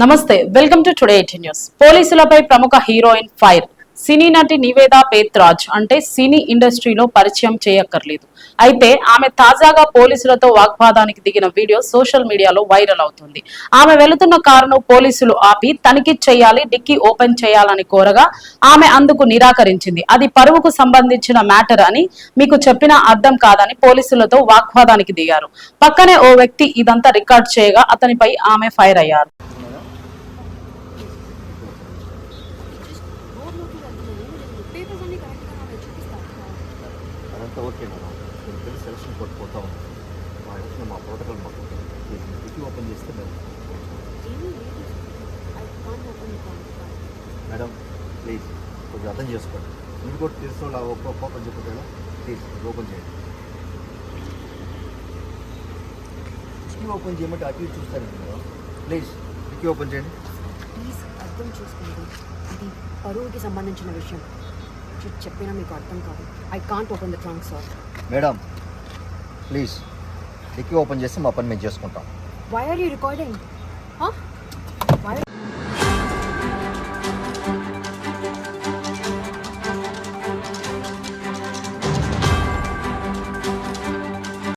నమస్తే welcome to today eighty news పోలీసులపై ప్రముఖ హీరోయిన్ ఫైర్. సినీ నటి నివేదా పేత్రాజ్ అంటే సినీ ఇండస్ట్రీలో పరిచయం చేయక్కర్లేదు. అయితే ఆమె తాజాగా పోలీసులతో వాగ్వాదానికి దిగిన వీడియో సోషల్ మీడియాలో వైరల్ అవుతుంది. ఆమె వెళుతున్న కారును పోలీసులు ఆపి తనిఖీ చేయాలి డిక్కీ ఓపెన్ చేయాలని కోరగా ఆమె అందుకు నిరాకరించింది. అది పరువుకు సంబంధించిన మ్యాటర్ అని మీకు చెప్పినా అర్థం కాదని పోలీసులతో వాగ్వాదానికి దిగారు. పక్కనే ఓ వ్యక్తి ఇదంతా రికార్డ్ చేయగా అతనిపై ఆమె ఫైర్ అయ్యారు. అదంతా ఓకే మేడం. తెలిసి సెలక్షన్ కోడ్ పోతా ఉంది మా ఇంట్లో మా ప్రోటోకాల్ మాకు డికి ఓపెన్ చేస్తే మేము కాంట్ మేడం ప్లీజ్ కొంచెం అర్థం చేసుకోండి. మీరు కూడా వాళ్ళు ఒక్క ఓపెన్ చెప్పేదా ప్లీజ్ ఓపెన్ చేయండి. డికి ఓపెన్ చేయమంటే అటు ఇటు చూస్తాను మేడం. ప్లీజ్ డికి ఓపెన్ చేయండి. ప్లీజ్ అర్థం చేసుకోండి. ఇది పరువుకి సంబంధించిన విషయం. చూ- చెప్పినా మీకు అర్థం కాదు. I can't open the trunk sir madam please డికి open చేస్తే మా పని మేము చేసుకుంటాం. Why are you recording